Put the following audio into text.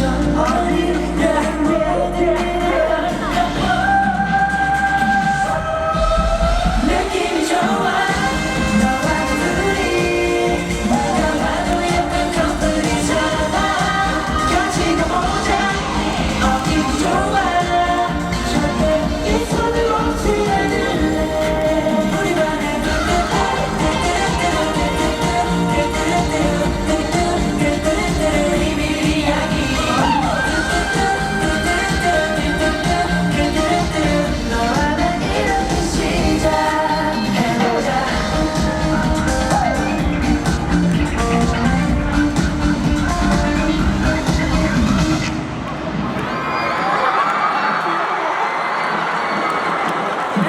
yaşam.